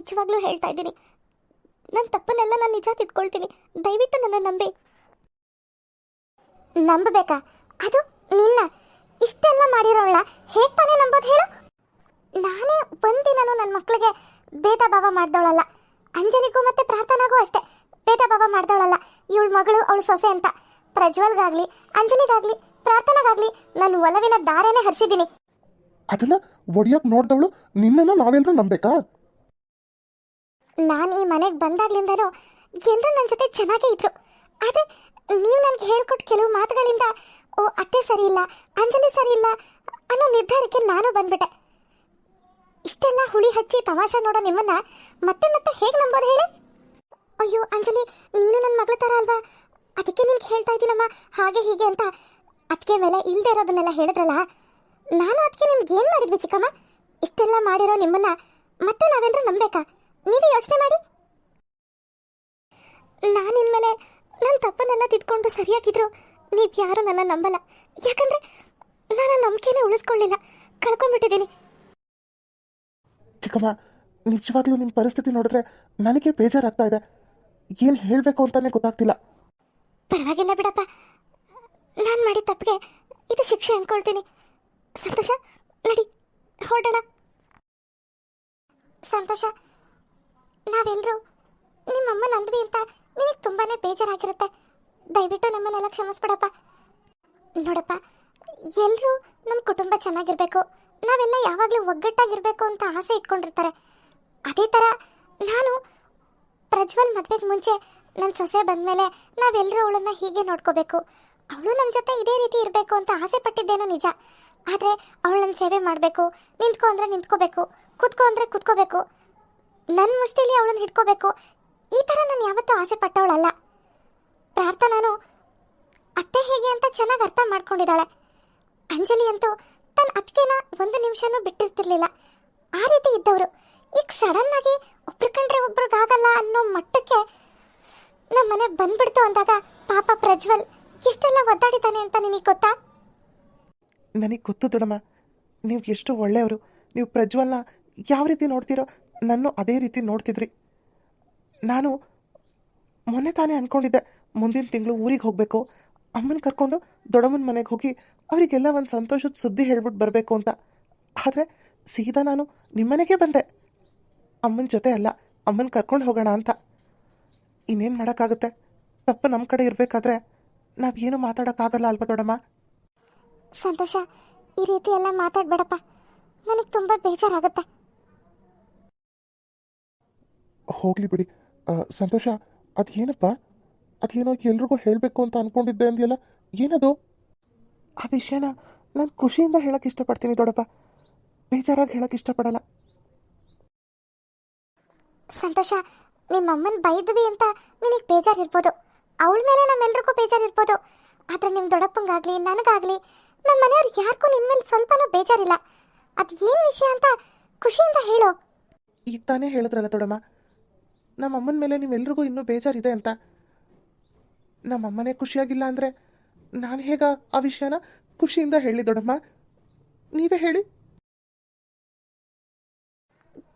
ನಿಜವಾಗ್ಲೂ ಹೇಳ್ತಾ ಇದ್ದೀನಿ. ನನ್ನ ತಪ್ಪನ್ನೆಲ್ಲ ನಾನು ನಿಜ ತಿದ್ಕೊಳ್ತೀನಿ. ದಯವಿಟ್ಟು ನನ್ನ ನಂಬಿ. ನಂಬಬೇಕಾ? ಅದು ನಿನ್ನ. ಇಷ್ಟೆಲ್ಲ ಮಾಡಿರೋಳ. ಹೇಗೆ ತಾನೇ ನಂಬೋದು ಹೇಳು? ನಾನೇ ಒಂದಿನೂ ನನ್ನ ಮಕ್ಕಳಿಗೆ ಭೇದ ಭಾವ ಮಾಡ್ದವಳಲ್ಲ. ಅಂಜಲಿಗೂ ಮತ್ತೆ ಪ್ರಾರ್ಥನಾಗೂ ಅಷ್ಟೇ. ಭೇದ ಭಾವ ಮಾಡ್ದವಳಲ್ಲ. ಇವಳ ಮಗಳು ಅವಳು ಸೊಸೆ ಅಂತ. ಪ್ರಜ್ವಲ್ಗಾಗ್ಲಿ ಅಂಜಲಿಗಾಗ್ಲಿ ಪ್ರಾರ್ಥನೆಗಾಗ್ಲಿ ನಾನು ಒಲವಿನ ದಾರೇನೆ ಹರಿಸಿದ್ದೀನಿ. ಅದನ್ನ ಒಡಿಯಕ್ ನೋಡ್ದವಳು ನಿನ್ನನ್ನು ನಾವೆಲ್ಲರೂ ನಂಬೇಕಾ ನಾನು ಈ ಮನೆಗೆ ಬಂದಾಗ್ಲಿಂದಲೂ ಎಲ್ಲರೂ ನನ್ನ ಜೊತೆ ಚೆನ್ನಾಗೇ ಇದ್ರು. ಆದರೆ ನೀವು ನನಗೆ ಹೇಳ್ಕೊಟ್ಟು ಕೆಲವು ಮಾತುಗಳಿಂದ, ಓ, ಅತ್ತೆ ಸರಿ ಇಲ್ಲ ಅಂಜಲಿ ಸರಿ ಇಲ್ಲ ಅನ್ನೋ ನಿರ್ಧಾರಕ್ಕೆ ನಾನು ಬಂದ್ಬಿಟ್ಟೆ. ಇಷ್ಟೆಲ್ಲ ಹುಳಿ ಹಚ್ಚಿ ತಮಾಷೆ ನೋಡೋ ನಿಮ್ಮನ್ನ ಮತ್ತೆ ಮತ್ತೆ ಹೇಗೆ ನಂಬೋದು ಹೇಳಿ? ಅಯ್ಯೋ, ಅಂಜಲಿ, ನೀನು ನನ್ನ ಮಗಳ ಥರ ಅಲ್ವಾ? ಅದಕ್ಕೆ ನಿನ್ಗೆ ಹೇಳ್ತಾ ಇದ್ದೀನಮ್ಮ, ಹಾಗೆ ಹೀಗೆ ಅಂತ. ಅದಕ್ಕೆ ಮೇಲೆ ಇಲ್ಲದೆ ಇರೋದನ್ನೆಲ್ಲ ಹೇಳಿದ್ರಲ್ಲ? ನಾನು ಅದಕ್ಕೆ ನಿಮ್ಗೆ ಏನು ಮಾಡಿದ್ವಿ ಚಿಕ್ಕಮ್ಮ? ಇಷ್ಟೆಲ್ಲ ಮಾಡಿರೋ ನಿಮ್ಮನ್ನ ಮತ್ತೆ ನಾವೆಲ್ಲರೂ ನಂಬೇಕಾ? ನೀವೇ ಯೋಚನೆ ಮಾಡಿ. ನಾನು ಇನ್ಮೇಲೆ ನನ್ನ ತಪ್ಪನ್ನೆಲ್ಲ ತಿದ್ಕೊಂಡು ಸರಿಯಾಗಿದ್ರು ನೀವು ಯಾರು ನನ್ನ ನಂಬಲ್ಲ. ಯಾಕಂದ್ರೆ ನಾನು ನಂಬಿಕೆನೇ ಉಳಿಸ್ಕೊಳ್ಳಿಲ್ಲ. ಕಳ್ಕೊಂಡ್ಬಿಟ್ಟಿದ್ದೀನಿ. ಚಿಕ್ಕಮ್ಮ ನಿಜವಾಗ್ಲೂ ನಿಮ್ಮ ಪರಿಸ್ಥಿತಿ ನೋಡಿದ್ರೆ ನನಗೆ ಬೇಜಾರಾಗ್ತಾ ಇದೆ. ಏನು ಹೇಳಬೇಕು ಅಂತಾನೆ ಗೊತ್ತಾಗ್ತಿಲ್ಲ. ಪರವಾಗಿಲ್ಲ ಬಿಡಪ್ಪ. ನಾನು ಮಾಡಿದ ತಪ್ಪಿಗೆ ಇದು ಶಿಕ್ಷೆ ಅಂದ್ಕೊಳ್ತೀನಿ ಸಂತೋಷ ನಡಿ ಹೊರಡೋಣ ಸಂತೋಷ. ನಾವೆಲ್ಲರೂ ನಿಮ್ಮಮ್ಮನ ನಂದ್ವಿ ಅಂತ ನಿನಗೆ ತುಂಬಾನೇ ಬೇಜಾರಾಗಿರುತ್ತೆ. ದಯವಿಟ್ಟು ನಮ್ಮನ್ನೆಲ್ಲ ಕ್ಷಮಿಸ್ಬಿಡಪ್ಪ. ನೋಡಪ್ಪ ಎಲ್ಲರೂ ನಮ್ಮ ಕುಟುಂಬ ಚೆನ್ನಾಗಿರ್ಬೇಕು. ನಾವೆಲ್ಲ ಯಾವಾಗಲೂ ಒಗ್ಗಟ್ಟಾಗಿರ್ಬೇಕು ಅಂತ ಆಸೆ ಇಟ್ಕೊಂಡಿರ್ತಾರೆ. ಅದೇ ಥರ ನಾನು ಪ್ರಜ್ವಲ್ ಮದುವೆಗೆ ಮುಂಚೆ ನನ್ನ ಸೊಸೆ ಬಂದಮೇಲೆ ನಾವೆಲ್ಲರೂ ಅವಳನ್ನು ಹೀಗೆ ನೋಡ್ಕೋಬೇಕು. ಅವಳು ನಮ್ಮ ಜೊತೆ ಇದೇ ರೀತಿ ಇರಬೇಕು ಅಂತ ಆಸೆ ಪಟ್ಟಿದ್ದೇನೋ ನಿಜ. ಆದರೆ ಅವಳು ನನ್ನ ಸೇವೆ ಮಾಡಬೇಕು, ನಿಂತ್ಕೊ ಅಂದರೆ ನಿಂತ್ಕೋಬೇಕು, ಕೂತ್ಕೊ ಅಂದರೆ ಕೂತ್ಕೋಬೇಕು. ನನ್ನ ಮುಷ್ಟಿಲಿ ಅವಳನ್ನ ಹಿಡ್ಕೋಬೇಕು. ಈ ಥರ ನಾನು ಯಾವತ್ತೂ ಆಸೆ ಪಟ್ಟವಳಲ್ಲ. ಪ್ರಾರ್ಥನಾನು ಅತ್ತೆ ಹೇಗೆ ಅಂತ ಚೆನ್ನಾಗಿ ಅರ್ಥ ಮಾಡ್ಕೊಂಡಿದ್ದಾಳೆ. ಅಂಜಲಿ ಅಂತೂ ತನ್ನ ಅತ್ತಿಗೆನ ಒಂದು ನಿಮಿಷನೂ ಬಿಟ್ಟಿರ್ತಿರ್ಲಿಲ್ಲ. ಆ ರೀತಿ ಇದ್ದವರು. ಈಗ ಸಡನ್ ಆಗಿ ಒಬ್ರು ಕಂಡ್ರೆ ಒಬ್ರಿಗಾಗಲ್ಲ ಅನ್ನೋ ಮಟ್ಟಕ್ಕೆ ನಮ್ಮ ಮನೆ ಬಂದ್ಬಿಡ್ತು ಅಂದಾಗ ಪಾಪ ಪ್ರಜ್ವಲ್ ಎಷ್ಟೆಲ್ಲ ಒದ್ದಾಡಿದ್ದಾನೆ ಅಂತ ನಿನಗೆ ಗೊತ್ತಾ? ನನಗೆ ಗೊತ್ತು ದೊಡಮ್ಮ. ನೀವು ಎಷ್ಟು ಒಳ್ಳೆಯವರು. ನೀವು ಪ್ರಜ್ವಲ್ನ ಯಾವ ರೀತಿ ನೋಡ್ತೀರೋ ನನ್ನ ಅದೇ ರೀತಿ ನೋಡ್ತಿದ್ರಿ. ನಾನು ಮೊನ್ನೆ ತಾನೇ ಅಂದ್ಕೊಂಡಿದ್ದೆ ಮುಂದಿನ ತಿಂಗಳು ಊರಿಗೆ ಹೋಗಬೇಕು. ಅಮ್ಮನ ಕರ್ಕೊಂಡು ದೊಡ್ಡಮ್ಮನ ಮನೆಗೆ ಹೋಗಿ ಅವರಿಗೆಲ್ಲ ಒಂದು ಸಂತೋಷದ ಸುದ್ದಿ ಹೇಳ್ಬಿಟ್ಟು ಬರಬೇಕು ಅಂತ. ಆದರೆ ಸೀದಾ ನಾನು ನಿಮ್ಮನೆಗೆ ಬಂದೆ. ಅಮ್ಮನ ಜೊತೆ ಅಲ್ಲ, ಅಮ್ಮನ ಕರ್ಕೊಂಡು ಹೋಗೋಣ ಅಂತ. ಇನ್ನೇನು ಮಾಡೋಕ್ಕಾಗುತ್ತೆ? ತಪ್ಪು ನಮ್ಮ ಕಡೆ ಇರಬೇಕಾದ್ರೆ ನಾವೇನು ಮಾತಾಡೋಕ್ಕಾಗಲ್ಲ ಅಲ್ವಾ ದೊಡ್ಡಮ್ಮ? ಸಂತೋಷ, ಈ ರೀತಿ ಎಲ್ಲ ಮಾತಾಡಬೇಡಪ್ಪ. ನನಗೆ ತುಂಬ ಬೇಜಾರಾಗುತ್ತೆ. ಹೋಗ್ಲಿ ಬಿಡಿ. ಸಂತೋಷ ಅದೇನಪ್ಪ? ಅದೇನೋ ಎಲ್ರಿಗೂ ಹೇಳಬೇಕು ಅಂತ ಅನ್ಕೊಂಡಿದ್ದೆ ಅಂದಿಯಲ್ಲ ಏನದು? ಆ ವಿಷಯನ ನಾನು ಖುಷಿಯಿಂದ ಹೇಳಕ್ಕೆ ಇಷ್ಟಪಡ್ತೀನಿ ದೊಡ್ಡಪ್ಪ ಬೇಜಾರಾಗಿ ಹೇಳಕ್ಕೆ ಇಷ್ಟಪಡಲ್ಲ. ಸಂತೋಷ ನಿಮ್ಮ ಅಮ್ಮನ ಬೈದ್ವಿ ಅಂತ ನಿನಗೆ ಬೇಜಾರಿರ್ಬೋದು. ಅವಳ ಮೇಲೆ ನಮ್ಮೆಲ್ರಿಗೂ ಬೇಜಾರಿರ್ಬೋದು. ಆದರೆ ನಿಮ್ಮ ದೊಡ್ಡಪ್ಪಂಗಾಗಲಿ ನನಗಾಗಲಿ ನಮ್ಮ ಮನೆಯವ್ರು ಯಾರಿಗೂ ನಿಮ್ಮ ಮೇಲೆ ಸ್ವಲ್ಪನೂ ಬೇಜಾರಿಲ್ಲ. ಅದು ಏನು ವಿಷಯ ಅಂತ ಖುಷಿಯಿಂದ ಹೇಳು. ಈಗ ತಾನೇ ಹೇಳಿದ್ರಲ್ಲ ದೊಡ್ಡಮ್ಮ ನಮ್ಮ ಅಮ್ಮನ ಮೇಲೆ ನಿಮ್ಮೆಲ್ರಿಗೂ ಇನ್ನೂ ಬೇಜಾರಿದೆ ಅಂತ. ನಮ್ಮಮ್ಮನೇ ಖುಷಿಯಾಗಿಲ್ಲ ಅಂದರೆ ನಾನು ಹೇಗ ಆ ವಿಷಯನ ಖುಷಿಯಿಂದ ಹೇಳಿ ದೊಡ್ಡಮ್ಮ. ನೀವೇ ಹೇಳಿ.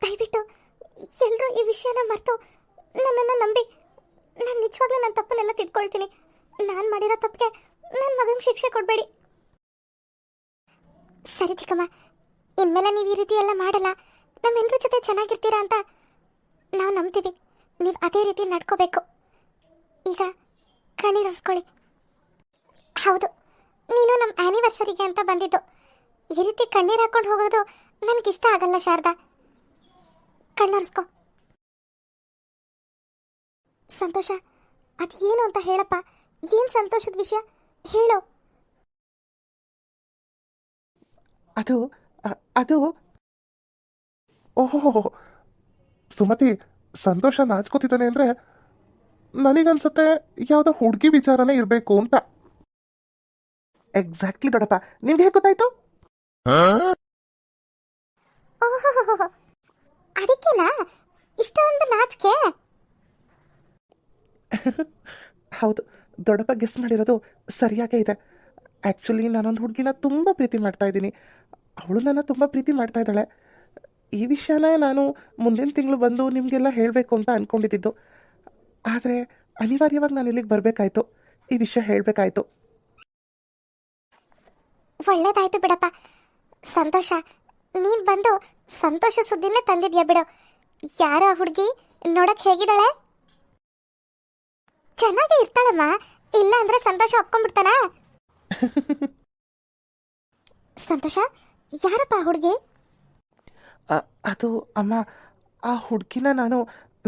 ದಯವಿಟ್ಟು ಎಲ್ಲರೂ ಈ ವಿಷಯನ ಮರೆತು ನನ್ನನ್ನು ನಂಬಿ ನಾನು ನಿಜವಾಗ್ಲೂ ನನ್ನ ತಪ್ಪನ್ನೆಲ್ಲ ತಿದ್ಕೊಳ್ತೀನಿ. ನಾನು ಮಾಡಿರೋ ತಪ್ಪಿಗೆ ನನ್ನ ಮಗನಿಗೆ ಶಿಕ್ಷೆ ಕೊಡಬೇಡಿ. ಸರಿ ಚಿಕ್ಕಮ್ಮ, ಇನ್ಮೇಲೆ ನೀವು ಈ ರೀತಿ ಎಲ್ಲ ಮಾಡಲ್ಲ. ನಮ್ಮೆಲ್ಲರ ಜೊತೆ ಚೆನ್ನಾಗಿರ್ತೀರಾ ಅಂತ ನಾವು ನಂಬ್ತೀವಿ. ನೀವು ಅದೇ ರೀತಿ ನಡ್ಕೋಬೇಕು. ಈಗ ಕಣ್ಣೀರೊರೆಸ್ಕೊಳ್ಳಿ ಹೌದು, ನೀನು ನಮ್ಮ ಆ್ಯನಿವರ್ಸರಿಗೆ ಅಂತ ಬಂದಿದ್ದು. ಈ ರೀತಿ ಕಣ್ಣೀರು ಹಾಕೊಂಡು ಹೋಗೋದು ನನಗಿಷ್ಟ ಆಗಲ್ಲ, ಶಾರದಾ. ಕಣ್ಣೊರೆಸ್ಕೊ. ಸಂತೋಷ ಏನು ಅಂತ ಹೇಳಪ್ಪ. ಏನು ಸಂತೋಷದ ವಿಷಯ? ಹೇಳು. ಅದು ಅದು, ಓಹೋ, ಸುಮತಿ ಸಂತೋಷ ನಾಚ್ಕೋತಿದ್ದಾನೆ ಅಂದರೆ ನನಗನ್ಸುತ್ತೆ ಯಾವುದೋ ಹುಡುಗಿ ವಿಚಾರನೇ ಇರಬೇಕು ಅಂತ. ಎಕ್ಸಾಕ್ಟ್ಲಿ ದೊಡ್ಡಪ್ಪ ನಿಮ್ಗೆ ಹೇಗೆ ಗೊತ್ತಾಯ್ತು? ಅದಕ್ಕೆನಾ? ಇಷ್ಟೊಂದು ನಾಚಿಕೆ. ಹೌದು. ದೊಡ್ಡಪ್ಪ ಗೆಸ್ಟ್ ಮಾಡಿರೋದು ಸರಿಯಾಗೇ ಇದೆ. ಆ್ಯಕ್ಚುಲಿ ನಾನೊಂದು ಹುಡುಗಿನ ತುಂಬ ಪ್ರೀತಿ ಮಾಡ್ತಾ ಇದ್ದೀನಿ. ಅವಳು ನನ್ನ ತುಂಬ ಪ್ರೀತಿ ಮಾಡ್ತಾ ಇದ್ದಾಳೆ. ಈ ವಿಷಯನ ನಾನು ಮುಂದಿನ ತಿಂಗಳು ಬಂದು ನಿಮಗೆಲ್ಲ ಹೇಳಬೇಕು ಅಂತ ಅಂದ್ಕೊಂಡಿದ್ದು ಆದರೆ ಅನಿವಾರ್ಯವಾಗಿ ನಾನು ಇಲ್ಲಿಗೆ ಬರಬೇಕಾಯ್ತು. ಈ ವಿಷಯ ಹೇಳಬೇಕಾಯ್ತು. ಒಳ್ಳೇದಾಯ್ತು ಬಿಡಪ್ಪ. ಸಂತೋಷ. ನೀನ್ ಬಂದು ಸಂತೋಷ ಸುದ್ದಿನೇ ತಂದಿದ್ಯಾ ಬಿಡು. ಯಾರ ಹುಡುಗಿ ನೋಡಕ್ ಹೇಗಿದ್ದಾಳೆ? ಚೆನ್ನಾಗಿ ಇರ್ತಾಳಮ್ಮ. ಇಲ್ಲ ಅಂದ್ರೆ ಸಂತೋಷ ಒಪ್ಕೊಂಡ್ಬಿಡ್ತಾನ? ಸಂತೋಷ? ಯಾರಪ್ಪ ಹುಡುಗಿ? ಅದು ಅಮ್ಮ ಆ ಹುಡುಗಿನ ನಾನು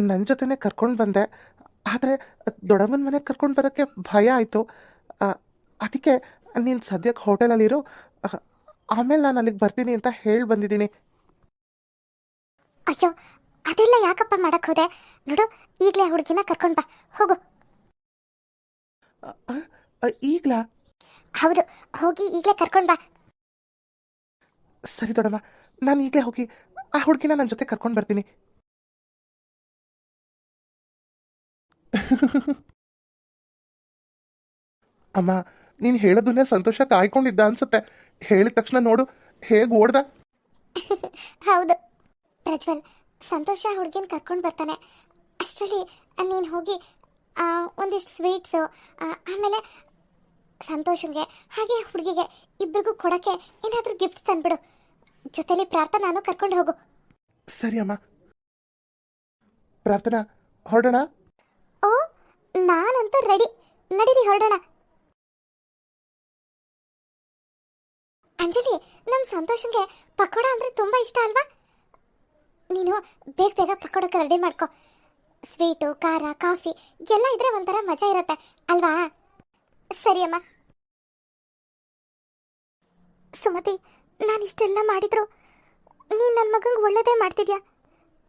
ನನ್ನ ಜೊತೆನೇ ಕರ್ಕೊಂಡು ಬಂದೆ. ಆದರೆ ದೊಡ್ಡಮ್ಮನ ಮನೆಗೆ ಕರ್ಕೊಂಡು ಬರೋಕ್ಕೆ ಭಯ ಆಯಿತು. ಅದಕ್ಕೆ ನೀನು ಸದ್ಯಕ್ಕೆ ಹೋಟೆಲಲ್ಲಿರು. ಆಮೇಲೆ ನಾನು ಅಲ್ಲಿಗೆ ಬರ್ತೀನಿ ಅಂತ ಹೇಳಿ ಬಂದಿದ್ದೀನಿ. ಅಯ್ಯೋ ಅದೆಲ್ಲ ಯಾಕಪ್ಪ ಮಾಡಕ್ಕೆ ಹೋದೆ? ನೋಡು ಈಗಲೇ ಆ ಹುಡುಗಿನ ಕರ್ಕೊಂಡು ಬಾ. ಹೋಗು. ಈಗಲಾ? ಹೌದು ಹೋಗಿ ಈಗಲೇ ಕರ್ಕೊಂಡು ಬಾ. ಸರಿ ದೊಡ್ಡಮ್ಮ ನಾನು ಈಗಲೇ ಹೋಗಿ ಆ ಹುಡುಗಿನ ನನ್ನ ಜೊತೆ ಕರ್ಕೊಂಡು ಬರ್ತೀನಿ. ಅಮ್ಮ, ನೀನು ಹೇಳೋದನ್ನ ಸಂತೋಷ ಕಾಯ್ಕೊಂಡಿದ್ದ ಅನ್ಸುತ್ತೆ. ಹೇಳಿದ ತಕ್ಷಣ ನೋಡು, ಹೇಗೆ ಓಡ್ದ? ಹೌದು. ಪ್ರಜ್ವಲ್, ಸಂತೋಷ ಹುಡುಗಿನ ಕರ್ಕೊಂಡು ಬರ್ತಾನೆ. ಅಷ್ಟರಲ್ಲಿ ನೀನು ಹೋಗಿ ಒಂದಿಷ್ಟು ಸ್ವೀಟ್ಸು ಆಮೇಲೆ ಸಂತೋಷನ್ಗೆ, ಹಾಗೆ ಹುಡುಗಿಗೆ ಇಬ್ಬರಿಗೂ ಕೊಡೋಕ್ಕೆ ಏನಾದರೂ ಗಿಫ್ಟ್ಸ್ ತಂದ್ಬಿಡು. ಜೊತೆಲಿ ಪ್ರಾರ್ಥನಾನು ಕರ್ಕೊಂಡು ಹೋಗು. ಸರಿ ಅಮ್ಮ. ಪ್ರಾರ್ಥನಾ ಹೊರಡೋಣ? ಓ ನಾನಂತೂ ರೆಡಿ. ನಡೀರಿ ಹೊರಡೋಣ. ಅಂಜಲಿ ನಮ್ಮ ಸಂತೋಷಂಗೆ ಪಕೋಡ ಅಂದ್ರೆ ತುಂಬಾ ಇಷ್ಟ ಅಲ್ವಾ? ನೀನು ಬೇಗ ಬೇಗ ಪಕೋಡಕ್ಕೆ ರೆಡಿ ಮಾಡ್ಕೊ. ಸ್ವೀಟು ಖಾರ ಕಾಫಿ ಎಲ್ಲ ಇದ್ರೆ ಒಂಥರ ಮಜಾ ಇರುತ್ತೆ ಅಲ್ವಾ? ಸರಿ ಅಮ್ಮ. ಸುಮತಿ ನಾನು ಇಷ್ಟೆಲ್ಲ ಮಾಡಿದ್ರು. ನೀನು ನನ್ನ ಮಗಂಗೆ ಒಳ್ಳೇದೇ ಮಾಡ್ತಿದ್ಯಾ?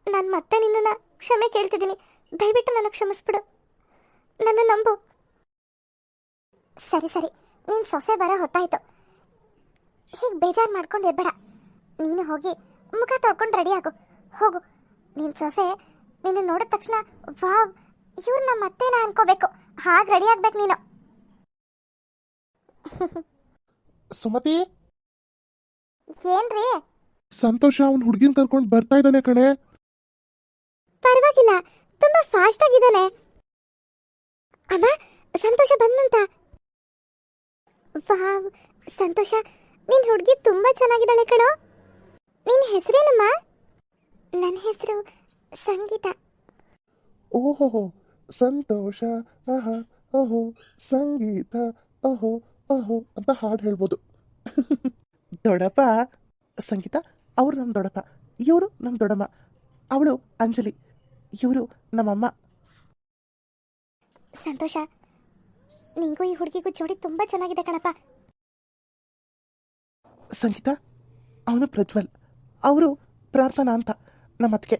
ನಾನು ಮತ್ತೆ ನಿನ್ನನ್ನು ಕ್ಷಮೆ ಕೇಳ್ತಿದ್ದೀನಿ. ದಯವಿಟ್ಟು ನನಗೆ ಕ್ಷಮಿಸ್ಬಿಡು. ನನ್ನ ನಂಬು. ಸರಿ ಸರಿ. ನೀನು ಸೊಸೆ ಬರೋ ಹೊತ್ತಾಯ್ತು. ಹೀಗೆ ಬೇಜಾರು ಮಾಡ್ಕೊಂಡು ಇರ್ಬೇಡ. ನೀನು ಹೋಗಿ ಮುಖ ತೊಳ್ಕೊಂಡು ರೆಡಿ ಆಗು. ಹೋಗು. ನಿನ್ನ ಸೊಸೆ ನಿನ್ನ ನೋಡಿದ ತಕ್ಷಣ, ವಾವ್, ಇವ್ರು ನಮ್ಮ ಅತ್ತೇನ ಅನ್ಕೋಬೇಕು. ಹಾಗೆ ರೆಡಿ ಆಗ್ಬೇಕು ನೀನು. ಸುಮತಿ? ಏನ್ರಿ? ಸಂತೋಷ ಅವನ್ ಹುಡ್ಗಿನ್ ಕರ್ಕೊಂಡ್ ಬರ್ತಾ ಇದ್ದಾನೆ ಕಣೆ. ಪರವಾಗಿಲ್ಲ ತುಂಬಾ ಫಾಸ್ಟ್ ಆಗಿದ್ದಾನೆ. ಅಮ್ಮ ಸಂತೋಷ ಬಂದಂತ ವಾವ್ ಸಂತೋಷ. ನಿನ್ ಹುಡುಗಿ ತುಂಬಾ ಚೆನ್ನಾಗಿದ್ದಾಳೆ ಕಣೋ. ನಿನ್ನ ಹೆಸರೇನಮ್ಮ? ನನ್ನ ಹೆಸರು ಸಂಗೀತ. ಓಹೋ ಸಂತೋಷ ಆಹಾ ಓಹೋ ಸಂಗೀತ ಓಹೋ ಓಹೋ ಅಂತ ಹಾಡು ಹೇಳ್ಬೋದು. ದೊಡ್ಡಪ್ಪ ಸಂಗೀತ ಅವರು ನಮ್ಮ ದೊಡ್ಡಪ್ಪ ಇವರು ನಮ್ಮ ದೊಡ್ಡಮ್ಮ ಅವಳು ಅಂಜಲಿ ಇವರು ನಮ್ಮಮ್ಮ. ಸಂತೋಷ ನಿಂಗೂ ಈ ಹುಡುಗಿಗೂ ಜೋಡಿ ತುಂಬಾ ಚೆನ್ನಾಗಿದೆ ಕಣಪ್ಪ. ಸಂಗೀತ ಅವನು ಪ್ರಜ್ವಲ್ ಅವರು ಪ್ರಾರ್ಥನಾ ಅಂತ ನಮ್ಮ ಅತ್ತಿಗೆ.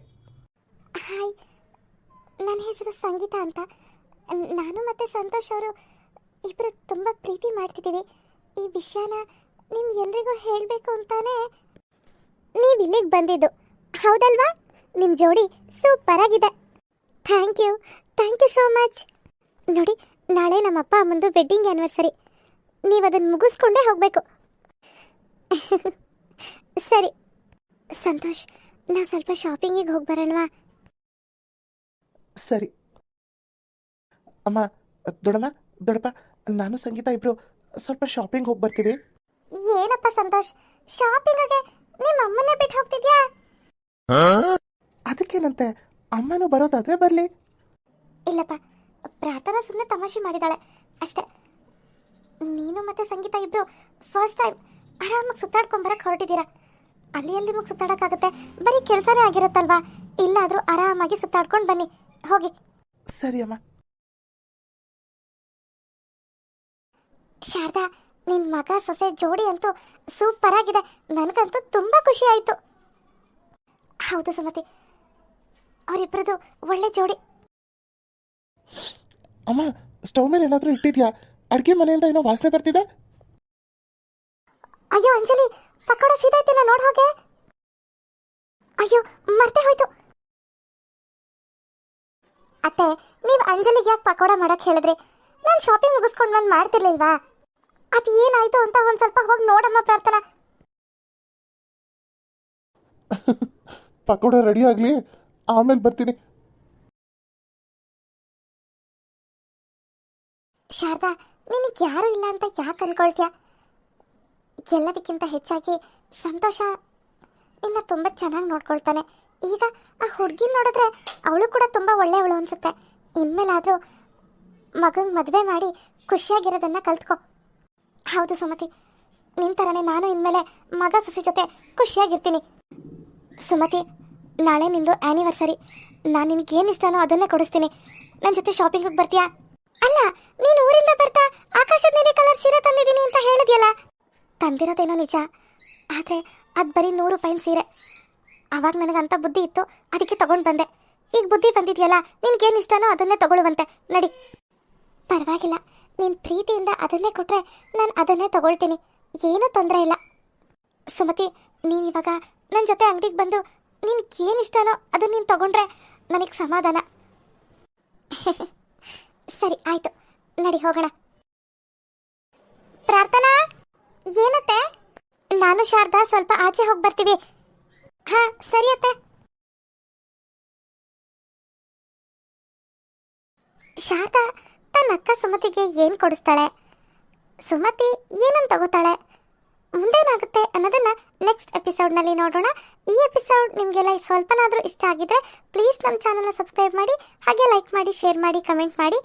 ಹಾಯ್ ನನ್ನ ಹೆಸರು ಸಂಗೀತ ಅಂತ. ನಾನು ಮತ್ತೆ ಸಂತೋಷ್ ಅವರು ಇಬ್ಬರು ತುಂಬ ಪ್ರೀತಿ ಮಾಡ್ತಿದ್ದೀವಿ. ಈ ವಿಷಯನ ನಿಮ್ ಎಲ್ರಿಗೂ ಹೇಳಬೇಕು ಅಂತಾನೆ ನೀವು ಇಲ್ಲಿಗೆ ಬಂದಿದ್ದು. ಹೌದಲ್ವಾ? ನಿಮ್ಮ ಜೋಡಿ ಸೂಪರ್ ಆಗಿದೆ. Thank you. Thank you so much. ನೋಡಿ, ನಾಳೆ ನಮ್ಮ ಅಪ್ಪ ಅಮ್ಮಂದು ವೆಡ್ಡಿಂಗ್ ಆ್ಯನಿವರ್ಸರಿ ನೀವು ಅದನ್ನು ಮುಗಿಸ್ಕೊಂಡೇ ಹೋಗಬೇಕು. ಸರಿ. ಸಂತೋಷ್, ನಾವು ಸ್ವಲ್ಪ ಶಾಪಿಂಗಿಗೆ ಹೋಗಿ ಬರೋಣವಾ ಸರಿ. ಅಮ್ಮ ದೊಡಮ್ಮ ದೊಡಪ್ಪ ನಾನು ಸಂಗೀತ ಇಬ್ರು ಸ್ವಲ್ಪ ಶಾಪಿಂಗ್ ಹೋಗಿ ಬರ್ತೀವಿ. ಏನಪ್ಪ ಸಂತೋಷ್? ಶಾಪಿಂಗ್ಗೆ ನಿಮ್ಮ ಅಮ್ಮನೇ ಬಿಟ್ಟು ಹೋಗ್ತಿದ್ಯಾ? ಅದಕ್ಕೇನಂತೆ? ಅಮ್ಮನೂ ಬರೋದಾದ್ರೆ ಬರ್ಲಿ. ಇಲ್ಲಪ್ಪ ಪ್ರಾರ್ಥನಾ ಸುಮ್ಮನೆ ತಮಾಷೆ ಮಾಡಿದಾಳೆ. ಅಷ್ಟೇ. ನೀನು ಮತ್ತೆ ಸಂಗೀತ ಇಬ್ರು ಫಸ್ಟ್ ಟೈಮ್ ಆರಾಮಾಗಿ ಸುತ್ತಾಡ್ಕೊಂಡ್ ಬರಕ್ ಹೊರಟಿದ್ದೀರಾ? ಅಲ್ಲಿ ಅಲ್ಲಿ ನಿಮಗೆ ಸುತ್ತಾಡಕ್ಕಾಗತ್ತೆ. ಬರೀ ಕೆಲಸನೇ ಆಗಿರುತ್ತಲ್ವಾ? ಇಲ್ಲಾದ್ರೂ ಆರಾಮಾಗಿ ಸುತ್ತಾಡ್ಕೊಂಡು ಬನ್ನಿ. ಹೋಗಿ. ಸರಿ ಅಮ್ಮ. ಶಾರದಾ ನಿನ್ ಮಗ ಸೊಸೆ ಜೋಡಿ ಅಂತೂ ಸೂಪರ್ ಆಗಿದೆ. ನನಗಂತೂ ತುಂಬಾ ಖುಷಿ ಆಯ್ತು. ಹೌದು ಸುಮತಿ ಅವರಿಬ್ಬರದು ಒಳ್ಳೆ ಜೋಡಿ. ಅಮ್ಮ ಸ್ಟವ್ ಮೇಲೆ ಏನಾದರೂ ಇಟ್ಟಿದ್ಯಾ? ಅಡುಗೆ ಮನೆಯಿಂದ ಏನೋ ವಾಸನೆ ಬರ್ತಿದೆ? ಅಯ್ಯೋ ಅಂಜಲಿ ಪಕೋಡ ಸೀದೈತಿನ ನೋಡ ಹೋಗೆ. ಅಯ್ಯೋ ಮರ್ತೆ ಹೋಯ್ತು. ಅತ್ತೆ ನೀವು ಅಂಜಲಿಗೆ ಯಾಕೆ ಪಕೋಡ ಮಾಡಕ್ ಹೇಳಿದ್ರಿ? ನಾನು ಶಾಪಿಂಗ್ ಮುಗಿಸ್ಕೊಂಡು ಬಂದು ಮಾಡ್ತಿರ್ಲಿಲ್ವಾ? ಅದು ಏನಾಯ್ತು ಅಂತ ಒಂದ್ ಸ್ವಲ್ಪ ಹೋಗಿ ನೋಡಮ್ಮ ಪ್ರಾರ್ಥನಾ. ಪಕೋಡ ರೆಡಿ ಆಗಲಿ ಆಮೇಲೆ ಬರ್ತೀನಿ. ಶಾರದಾ ನಿನಗೆ ಯಾರೂ ಇಲ್ಲ ಅಂತ ಯಾಕೆ ಅನ್ಕೊಳ್ತೀಯ? ಎಲ್ಲದಕ್ಕಿಂತ ಹೆಚ್ಚಾಗಿ ಸಂತೋಷ ನಿನ್ನ ತುಂಬ ಚೆನ್ನಾಗಿ ನೋಡ್ಕೊಳ್ತಾನೆ. ಈಗ ಆ ಹುಡುಗಿ ನೋಡಿದ್ರೆ ಅವಳು ಕೂಡ ತುಂಬ ಒಳ್ಳೆಯವಳು ಅನ್ಸುತ್ತೆ. ಇನ್ಮೇಲಾದರೂ ಮಗನ ಮದುವೆ ಮಾಡಿ ಖುಷಿಯಾಗಿರೋದನ್ನ ಕಲ್ತ್ಕೊ. ಹೌದು ಸುಮತಿ. ನಿನ್ನ ಥರನೇ ನಾನು ಇನ್ಮೇಲೆ ಮಗ ಸಸಿ ಜೊತೆ ಖುಷಿಯಾಗಿರ್ತೀನಿ. ಸುಮತಿ, ನಾಳೆ ನಿಂದು ಆ್ಯನಿವರ್ಸರಿ ನಾನು ಏನು ಇಷ್ಟನೋ ಅದನ್ನೇ ಕೊಡಿಸ್ತೀನಿ. ನನ್ನ ಜೊತೆ ಶಾಪಿಂಗ್ ಹೋಗಿ ಬರ್ತೀಯಾ? ಅಲ್ಲ, ನೀನು ಊರಿಂದ ಬರ್ತಾ ಆಕಾಶದ ಮೇಲೆ ಕಲರ್ ಸೀರೆ ತಂದಿದ್ದೀನಿ ಅಂತ ಹೇಳಿದ್ಯಲ್ಲ? ತಂದಿರೋದೇನೋ ನಿಜ. ಆದರೆ ಅದು ಬರೀ ನೂರು ರೂಪಾಯಿನ ಸೀರೆ. ಅವಾಗ ನನಗೆ ಅಂತ ಬುದ್ಧಿ ಇತ್ತು, ಅದಕ್ಕೆ ತಗೊಂಡು ಬಂದೆ. ಈಗ ಬುದ್ಧಿ ಬಂದಿದೆಯಲ್ಲ, ನಿನ್ಗೇನು ಇಷ್ಟನೋ ಅದನ್ನೇ ತಗೊಳ್ಳುವಂತೆ. ನಡಿ. ಪರವಾಗಿಲ್ಲ. ನೀನು ಪ್ರೀತಿಯಿಂದ ಅದನ್ನೇ ಕೊಟ್ಟರೆ ನಾನು ಅದನ್ನೇ ತಗೊಳ್ತೀನಿ. ಏನೂ ತೊಂದರೆ ಇಲ್ಲ. ಸುಮತಿ ನೀನಿವಾಗ ನನ್ನ ಜೊತೆ ಅಂಗಡಿಗೆ ಬಂದು ಏನು ಇಷ್ಟನೋ ಅದನ್ನ ನೀನು ತಗೊಂಡ್ರೆ ನನಗೆ ಸಮಾಧಾನ. ಸರಿ, ಆಯ್ತು. ನಡಿ, ಹೋಗೋಣ. ಪ್ರಾರ್ಥನಾ? ಏನತ್ತೆ? ನಾನು ಶಾರದಾ, ಸ್ವಲ್ಪ ಆಚೆ ಹೋಗಿ ಬರ್ತೀವಿ. ಹಾ, ಸರಿ ಅತ್ತೆ. ಶಾರದಾ ತನ್ನ ಅಕ್ಕ ಸುಮತಿಗೆ ಏನು ಕೊಡಿಸ್ತಾಳೆ? ಸುಮತಿ ಏನನ್ನು ತಗೋತಾಳೆ? ಮುಂದೇನಾಗುತ್ತೆ ಅನ್ನೋದನ್ನ ನೆಕ್ಸ್ಟ್ ಎಪಿಸೋಡ್ನಲ್ಲಿ ನೋಡೋಣ. ಈ ಎಪಿಸೋಡ್ ನಿಮಗೆಲ್ಲ ಸ್ವಲ್ಪನಾದರೂ ಇಷ್ಟ ಆಗಿದ್ರೆ ಪ್ಲೀಸ್ ನಮ್ಮ ಚಾನಲ್ನ ಸಬ್ಸ್ಕ್ರೈಬ್ ಮಾಡಿ, ಹಾಗೆ ಲೈಕ್ ಮಾಡಿ ಶೇರ್ ಮಾಡಿ ಕಮೆಂಟ್ ಮಾಡಿ.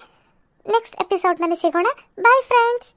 ನೆಕ್ಸ್ಟ್ ಎಪಿಸೋಡ್ನಲ್ಲಿ ಸಿಗೋಣ. Bye friends